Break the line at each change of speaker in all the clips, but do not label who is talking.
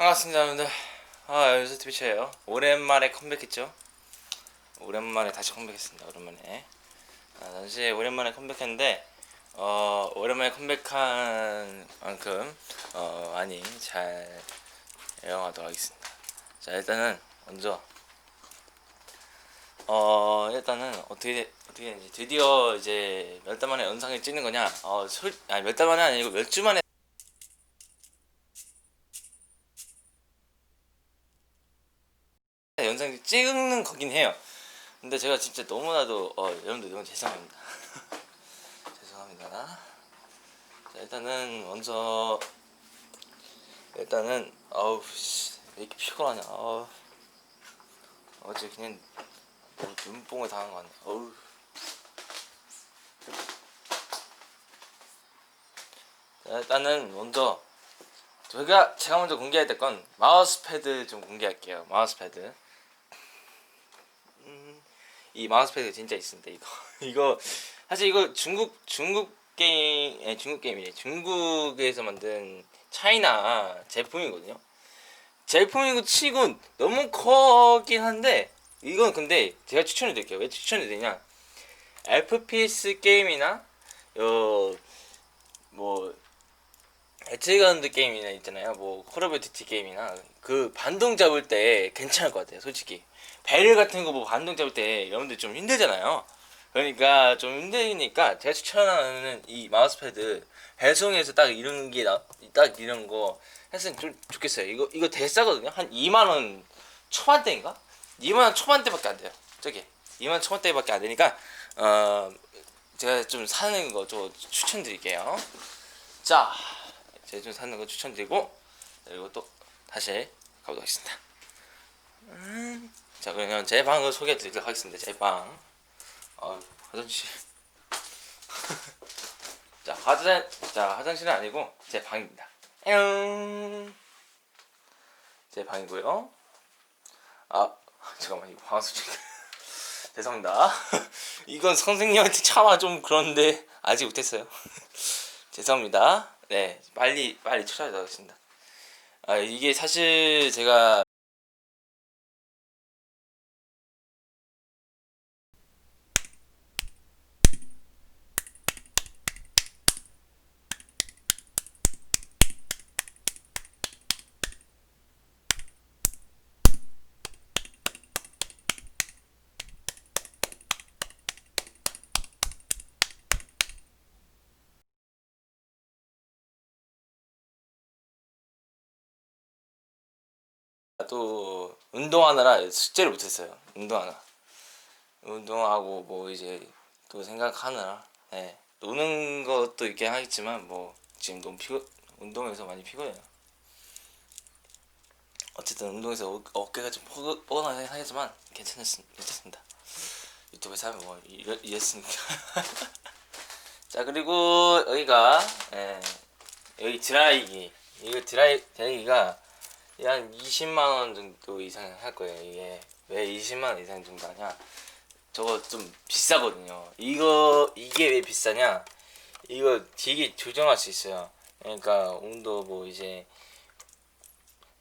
반갑습니다 여러분들. 아 여기서 트위치예요. 오랜만에 컴백했죠? 오랜만에 다시 컴백했습니다 오랜만에. 아, 다시 오랜만에 컴백했는데 어 오랜만에 컴백한 만큼 어 많이 잘 애용하도록 하겠습니다. 자 일단은 먼저 어 일단은 어떻게 어떻게 되는지. 드디어 이제 몇 달 만에 영상을 찍는 거냐? 어솔 아니 몇 달 만에 아니고 몇 주 만에 찍는 거긴 해요 근데 제가 진짜 너무나도 어 여러분들 너무 죄송합니다 죄송합니다 자 일단은 먼저 일단은 어우 씨 왜 이렇게 피곤하냐 어우 어제 그냥 뭐 눈뽕을 당한 거 같네. 어우. 자, 일단은 먼저 저희가 제가 먼저 공개할 때건 마우스 패드 좀 공개할게요. 마우스 패드. 음, 이 마우스패드 진짜 있습니다. 이거 이거 사실 이거 중국 중국 게임 아니 중국 게임이래. 중국에서 만든 차이나 제품이거든요. 제품이고 치고 너무 커긴 한데 이건 근데 제가 추천해 드릴게요. 왜 추천해 드리냐? FPS 게임이나 요뭐 배틀그라운드 게임이나 있잖아요. 뭐 콜 오브 듀티 게임이나 그 반동 잡을 때 괜찮을 것 같아요. 솔직히 배를 같은 거뭐 반동 잡을 때 여러분들 좀 힘들잖아요. 그러니까 좀 힘드니까 제가 추천하는 이 마우스패드 배송에서 딱 이런 게딱 이런 거 했으면 좀 좋겠어요. 이거 이거 되게 싸거든요. 한 2만 원 초반대인가? 2만 초반대밖에 안 돼요. 저기 2만 초반대밖에 안 되니까 어 제가 좀 사는 거 좀 추천드릴게요. 자, 제가 좀 사는 거 추천드리고 또 다시 가보도록 하겠습니다. 음, 자 그러면 제 방을 소개해 드리도록 하겠습니다. 제 방. 어 화장실. 자 화장 자 화장실은 아니고 제 방입니다. 제 방이고요. 아 잠깐만 이거 방수 중 죄송합니다. 이건 선생님한테 차마 좀 그런데 아직 못했어요. 죄송합니다. 네 빨리 빨리 찾아야 되겠습니다. 아 이게 사실 제가 또 운동하느라 숙제를 못했어요. 운동하느라 운동하고 뭐 이제 또 생각하느라 네. 노는 것도 있긴 하겠지만 뭐 지금 너무 피곤 운동해서 많이 피곤해요. 어쨌든 운동해서 어, 어깨가 좀 뻐- 뻐근하긴 하겠지만 괜찮습니다. 유튜브에서 하면 뭐 이랬, 이랬으니까. 자 그리고 여기가 예, 여기 드라이기 이거 드라이 드라이기가 한 20만 원 정도 이상 할 거예요. 이게 왜 20만 원 이상 정도 하냐? 저거 좀 비싸거든요. 이거 이게 왜 비싸냐? 이거 되게 조정할 수 있어요. 그러니까 온도 뭐 이제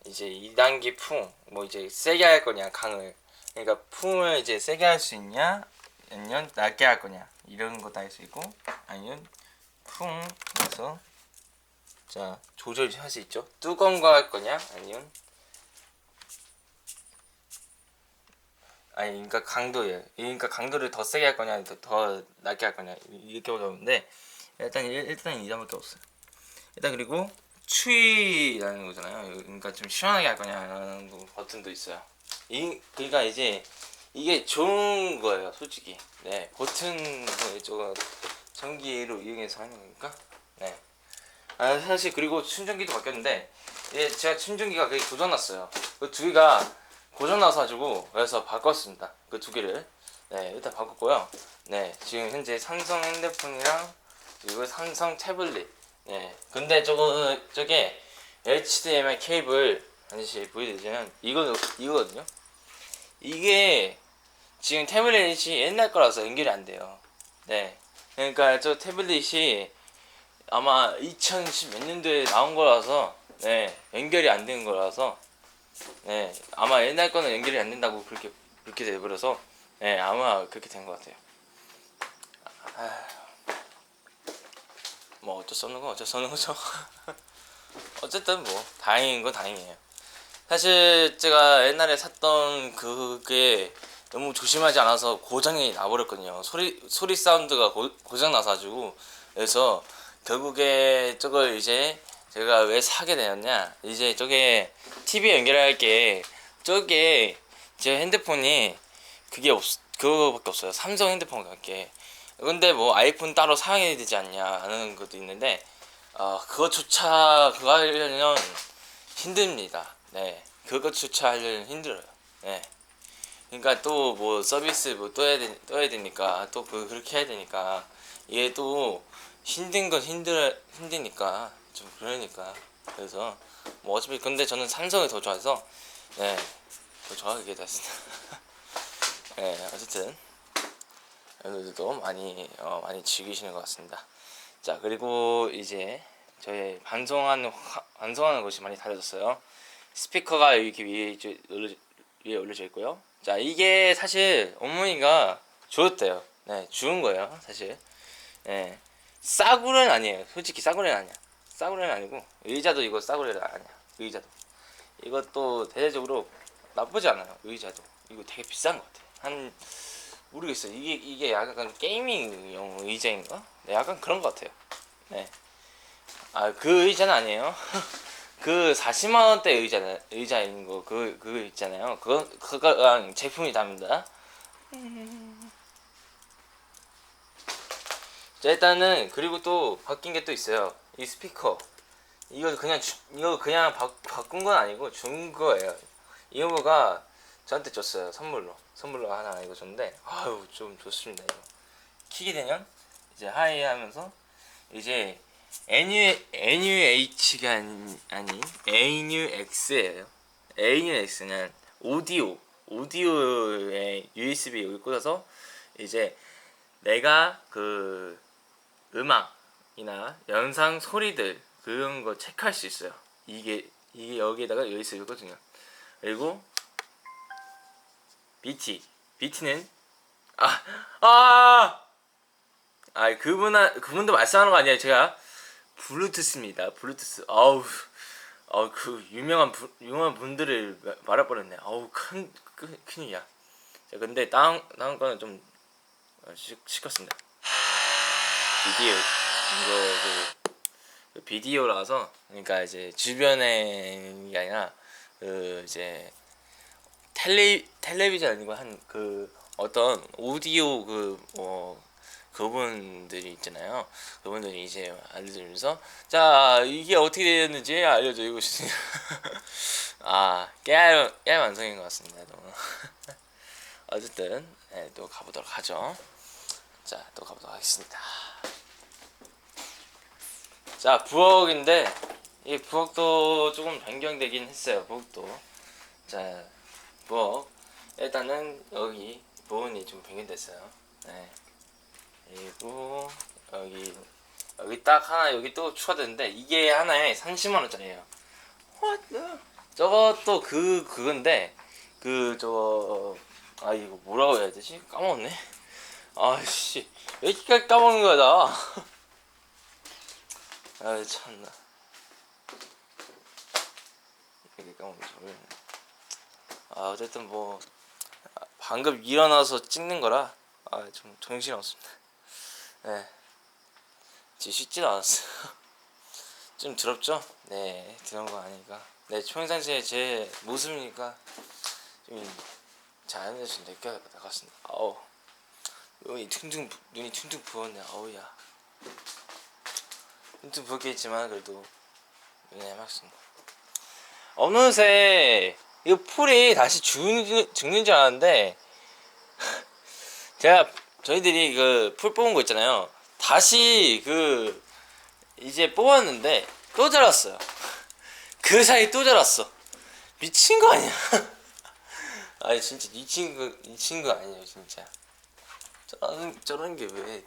이제 2단계 풍, 뭐 이제 세게 할 거냐 강을. 그러니까 풍을 이제 세게 할 수 있냐, 아니면 낮게 할 거냐 이런 것도 할 수 있고, 아니면 풍에서 자 조절할 수 있죠. 뜨거운 거 할 거냐, 아니면 아니 그러니까 강도예요. 그러니까 강도를 더 세게 할 거냐, 더, 더 낮게 할 거냐 이렇게 어려운데 일단 일- 일단 이점밖에 없어요. 일단 그리고 추위라는 거잖아요. 그러니까 좀 시원하게 할 거냐라는 거 버튼도 있어요. 이 그러니까 이제 이게 좋은 거예요, 솔직히. 네, 버튼 저거 전기로 이용해서 하는 거니까. 네. 아 사실 그리고 충전기도 바뀌었는데 예, 제가 충전기가 그게 고장났어요. 그 두 개가 고장나서 가지고 그래서 바꿨습니다. 그 두 개를 네 일단 바꿨고요. 네 지금 현재 삼성 핸드폰이랑 그리고 삼성 태블릿 네 근데 저거 저게 HDMI 케이블 다시 보여드리자면 이거 이거거든요. 이게 지금 태블릿이 옛날 거라서 연결이 안 돼요. 네 그러니까 저 태블릿이 아마 2010 몇 년도에 나온 거라서 네 연결이 안 되는 거라서 네 아마 옛날 거는 연결이 안 된다고 그렇게 그렇게 돼버려서 네 아마 그렇게 된 것 같아요. 아휴, 뭐 어쩔 수 없는 건 어쩔 수 없는 거죠. 어쨌든 뭐 다행인 건 다행이에요. 사실 제가 옛날에 샀던 그게 너무 조심하지 않아서 고장이 나버렸거든요. 소리 소리 사운드가 고, 고장 나서 가지고 그래서 결국에 저걸 이제 제가 왜 사게 되었냐 이제 저게 TV 연결할 게 저게 제 핸드폰이 그게 없 그거밖에 없어요. 삼성 핸드폰 같게. 근데 뭐 아이폰 따로 사야 되지 않냐 하는 것도 있는데 어 그것조차 그거 하려면 힘듭니다. 네, 그것조차 하려면 힘들어요. 네. 그러니까 또 뭐 서비스 뭐 되, 떠야 되니까 또 그 그렇게 해야 되니까 이게 또 힘든 건 힘들 힘드니까 좀 그러니까 그래서 뭐 어차피 근데 저는 삼성이 더 좋아해서 네더 좋아하게 됐습니다. 네 어쨌든 여러분들도 많이 어, 많이 즐기시는 것 같습니다. 자 그리고 이제 저희 반송하는 화- 반송하는 것이 많이 달라졌어요. 스피커가 이렇게 위에 올려, 위에 올려져 있고요. 자 이게 사실 어머니가 줬대요. 네 주운 거예요 사실. 네 싸구려는 아니에요. 솔직히 싸구려는 아니야. 싸구려는 아니고 의자도 이거 싸구려는 아니야. 의자도 이것도 대대적으로 나쁘지 않아요. 의자도 이거 되게 비싼 것 같아. 한 모르겠어요. 이게 이게 약간 게이밍용 의자인가? 네, 약간 그런 것 같아요. 네. 아 그 의자는 아니에요. 그 40만 원대 의자 의자인 거 그 그거 있잖아요. 그거 그거랑 제품이 다릅니다. 자 일단은 그리고 또 바뀐 게 또 있어요. 이 스피커 이거 그냥 주, 이거 그냥 바, 바꾼 건 아니고 준 거예요. 이거가 저한테 줬어요 선물로 선물로 하나 이거 줬는데 아유 좀 좋습니다 이거 키게 되면 이제 하이 하면서 이제 NU, NUH가 아닌, 아닌 ANUX예요 ANUX는 오디오 오디오에 USB 여기 꽂아서 이제 내가 그 음악이나 영상 소리들 그런 거 체크할 수 있어요. 이게 이게 여기에다가 여기 쓰거든요. 그리고 BT BT는 아 아! 아 그분 그분도 말씀하는 거 아니에요 제가? 블루투스입니다 블루투스. 아우 아우 그 유명한 부, 유명한 분들을 마- 말해버렸네. 아우 큰, 큰 큰일이야. 자 근데 다음 다음 거는 좀 어, 시, 시켰습니다 비디오 이거 그, 그 비디오라서 그러니까 이제 주변에 게 아니라 그 이제 텔레 텔레비전 아니고 한 그 어떤 오디오 그뭐 그분들이 있잖아요. 그분들이 이제 알려주면서 자 이게 어떻게 되었는지 알려드리고 싶습니다. 아 깨알 깨알 완성인 것 같습니다. 어쨌든 네, 또 가보도록 하죠. 자 또 가보도록 하겠습니다. 자 부엌인데 이 부엌도 조금 변경되긴 했어요. 부엌도 자 부엌 일단은 여기 부분이 좀 변경됐어요. 네. 그리고 여기 여기 딱 하나 여기 또 추가됐는데 이게 하나에 30만 원짜리예요. What the? 저것도 그 그건데 그 저거 아 이거 뭐라고 해야 되지? 까먹었네. 아씨 왜 이렇게 까먹는 거야 나? 아 참나. 이렇게 모르겠네. 아 어쨌든 뭐 아, 방금 일어나서 찍는 거라 아 좀 정신 없습니다. 네. 쉽지도 않았어요. 좀 더럽죠? 네, 그런 거 아니까. 네, 평상시에 제 모습이니까 좀 자연에서 느껴 나갔습니다. 아우, 눈이 퉁퉁, 부- 눈이 퉁퉁 부었네. 아우야. 퉁퉁 부었게 있지만 그래도 눈이 해맑습니다. 어느새 이 풀이 다시 죽는, 죽는 줄 알았는데 제가 저희들이 그 풀 뽑은 거 있잖아요. 다시 그 이제 뽑았는데 또 자랐어요. 그 사이 또 자랐어. 미친 거 아니야? 아니 진짜 미친 거 미친 거 아니에요 진짜. 저런 저런 게왜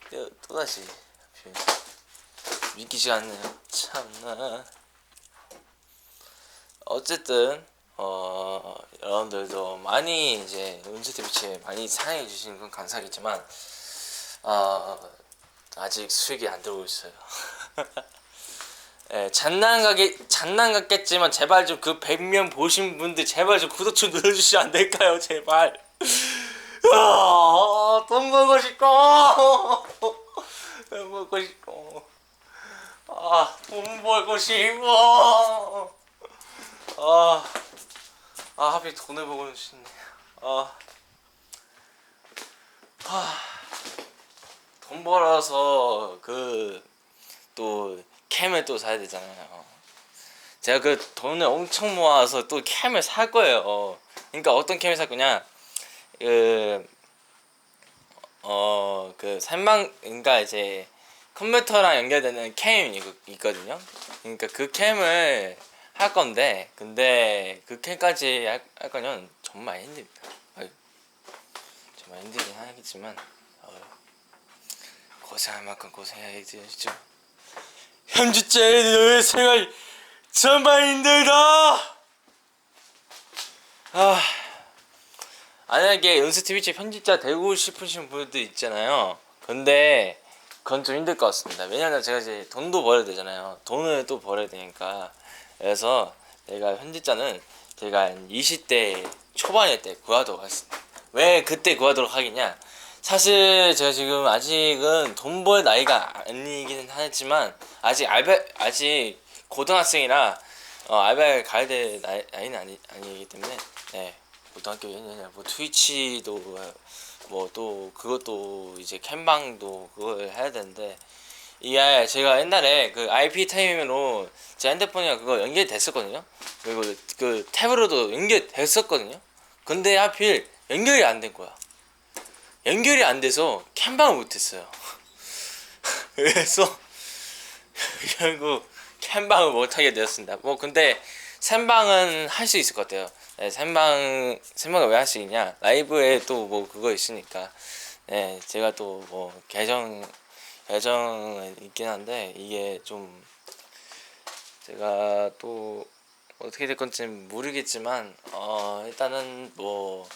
또 다시 하필. 믿기지가 않네요. 참나. 어쨌든 어 여러분들도 많이 이제 은지트 비치 많이 사랑해 주시는 건 감사하겠지만 어 아직 수익이 안 들어오고 있어요. 예, 장난 가게 장난 같겠지만 제발 좀 그 100명 보신 분들 제발 좀 구독 좀 눌러주시면 안 될까요? 제발. 아, 돈 벌고 싶고 돈 벌고 싶고 아, 돈 벌고 싶어. 아, 아 하필 돈을 벌고 싶네. 아, 아, 돈 벌어서 그 또 캠을 또 사야 되잖아요. 제가 그 돈을 엄청 모아서 또 캠을 살 거예요. 그러니까 어떤 캠을 살 거냐? 그 어, 그 산방 그러니까 이제 컴퓨터랑 연결되는 캠이 있- 있거든요. 그러니까 그 캠을 할 건데 근데 그 캠까지 할, 할 거는 정말 힘듭니다. 정말 힘들긴 하겠지만 어, 고생할 만큼 고생해야겠죠. 현주제의 생활 정말 힘들다. 아. 만약에 은수 TV치 편집자 되고 싶으신 분들 있잖아요. 근데 그건 좀 힘들 것 같습니다. 왜냐면 제가 이제 돈도 벌어야 되잖아요. 돈을 또 벌어야 되니까. 그래서 내가 편집자는 제가 한 20대 초반일 때 구하도록 하겠습니다. 왜 그때 구하도록 하겠냐? 사실 제가 지금 아직은 돈 벌 나이가 아니기는 하지만 아직 알바 아직 고등학생이라 어, 알바를 가야 될 나이, 나이는 아니, 아니기 때문에 네 고등학교 1년이야. 뭐 트위치도 뭐 또 그것도 이제 캠방도 그걸 해야 되는데 이게 제가 옛날에 그 IP 타임으로 제 핸드폰이랑 그거 연결됐었거든요. 그리고 그 탭으로도 연결됐었거든요. 근데 하필 연결이 안 된 거야. 연결이 안 돼서 캠방을 못했어요. 그래서 결국 캠방을 못하게 되었습니다. 뭐 근데 샘방은 할 수 있을 것 같아요. 네, 샘방 샘방을 왜 있냐? 라이브에 또 뭐 그거 있으니까. 네, 제가 또 뭐 계정 계정 있긴 한데 이게 좀 제가 또 어떻게 될 건지 모르겠지만 어 일단은 뭐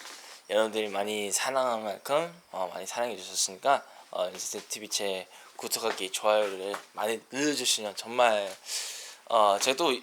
여러분들이 많이 사랑한 만큼 어, 많이 사랑해 주셨으니까 어, 인스타 TV 제 구독하기 좋아요를 많이 눌러주시면 정말 어 제가 또